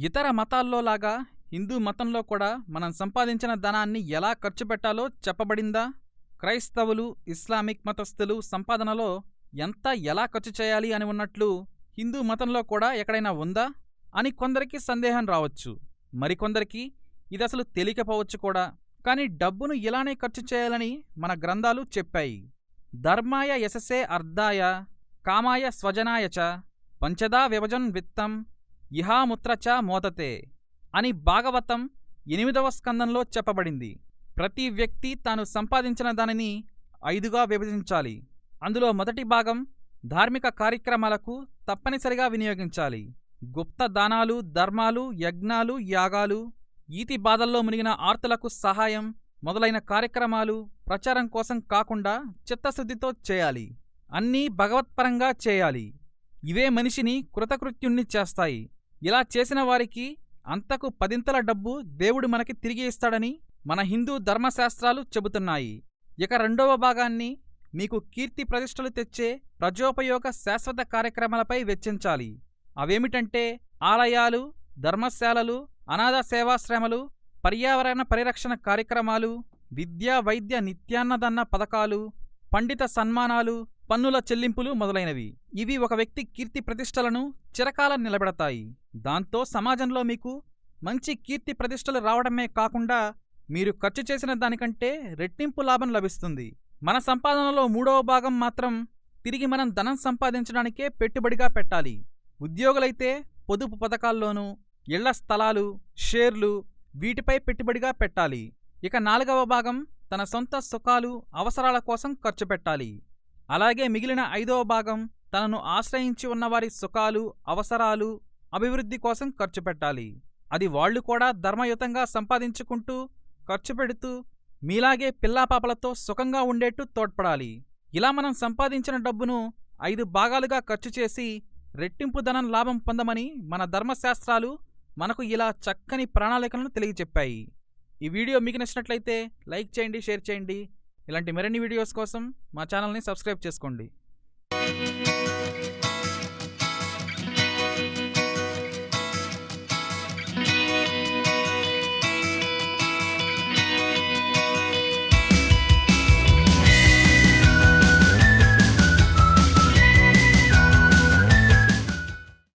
ఇతర మతాల్లోలాగా హిందూ మతంలో కూడా మనం సంపాదించిన ధనాన్ని ఎలా ఖర్చు పెట్టాలో చెప్పబడిందా? క్రైస్తవులు ఇస్లామిక్ మతస్థులు సంపాదనలో ఎంత ఎలా ఖర్చు చేయాలి అని ఉన్నట్లు హిందూ మతంలో కూడా ఎక్కడైనా ఉందా? అని కొందరికి సందేహం రావచ్చు. మరికొందరికి ఇది అసలు తెలియకపోవచ్చు కూడా. కానీ డబ్బును ఇలానే ఖర్చు చేయాలని మన గ్రంథాలు చెప్పాయి. ధర్మాయ యశసే అర్ధాయ కామాయ స్వజనాయ చ పంచదా విభజన్ విత్తం ఇహాముత్రచ మోదతే అని భాగవతం ఎనిమిదవ స్కందంలో చెప్పబడింది. ప్రతి వ్యక్తి తాను సంపాదించిన దానిని ఐదుగా విభజించాలి. అందులో మొదటి భాగం ధార్మిక కార్యక్రమాలకు తప్పనిసరిగా వినియోగించాలి. గుప్త దానాలు ధర్మాలు యజ్ఞాలు యాగాలు ఈతి బాధల్లో మునిగిన ఆర్తులకు సహాయం మొదలైన కార్యక్రమాలు ప్రచారం కోసం కాకుండా చిత్తశుద్ధితో చేయాలి. అన్నీ భగవత్పరంగా చేయాలి. ఇవే మనిషిని కృతకృత్యుణ్ణి చేస్తాయి. ఇలా చేసిన వారికి అంతకు పదింతల డబ్బు దేవుడు మనకి తిరిగి ఇస్తాడని మన హిందూ ధర్మశాస్త్రాలు చెబుతున్నాయి. ఇక రెండవ భాగాన్ని మీకు కీర్తి ప్రతిష్టలు తెచ్చే ప్రజోపయోగ శాశ్వత కార్యక్రమాలపై వెచ్చించాలి. అవేమిటంటే ఆలయాలు ధర్మశాలలు అనాథ సేవాశ్రమలు పర్యావరణ పరిరక్షణ కార్యక్రమాలు విద్యా వైద్య నిత్యాన్నదన్న పథకాలు పండిత సన్మానాలు పన్నుల చెల్లింపులు మొదలైనవి. ఇవి ఒక వ్యక్తి కీర్తి ప్రతిష్టలను చిరకాలం నిలబెడతాయి. దాంతో సమాజంలో మీకు మంచి కీర్తి ప్రతిష్టలు రావడమే కాకుండా మీరు ఖర్చు చేసిన దానికంటే రెట్టింపు లాభం లభిస్తుంది. మన సంపాదనలో మూడవ భాగం మాత్రం తిరిగి మనం ధనం సంపాదించడానికే పెట్టుబడిగా పెట్టాలి. ఉద్యోగులైతే పొదుపు పథకాల్లోనూ ఇళ్ళ స్థలాలు షేర్లు వీటిపై పెట్టుబడిగా పెట్టాలి. ఇక నాలుగవ భాగం తన సొంత సుఖాలు అవసరాల కోసం ఖర్చు పెట్టాలి. అలాగే మిగిలిన ఐదవ భాగం తనను ఆశ్రయించి ఉన్నవారి సుఖాలు అవసరాలు అభివృద్ధి కోసం ఖర్చు పెట్టాలి. అది వాళ్ళు కూడా ధర్మయుతంగా సంపాదించుకుంటూ ఖర్చు పెడుతూ మీలాగే పిల్లాపాపలతో సుఖంగా ఉండేట్టు తోడ్పడాలి. ఇలా మనం సంపాదించిన డబ్బును ఐదు భాగాలుగా ఖర్చు చేసి రెట్టింపు ధనం లాభం పొందమని మన ధర్మశాస్త్రాలు మనకు ఇలా చక్కని ప్రణాళికలను తెలియచెప్పాయి. ఈ వీడియో మీకు నచ్చినట్లయితే లైక్ చేయండి షేర్ చేయండి. ఇలాంటి మరిన్ని వీడియోస్ కోసం మా ఛానల్ని సబ్స్క్రైబ్ చేసుకోండి.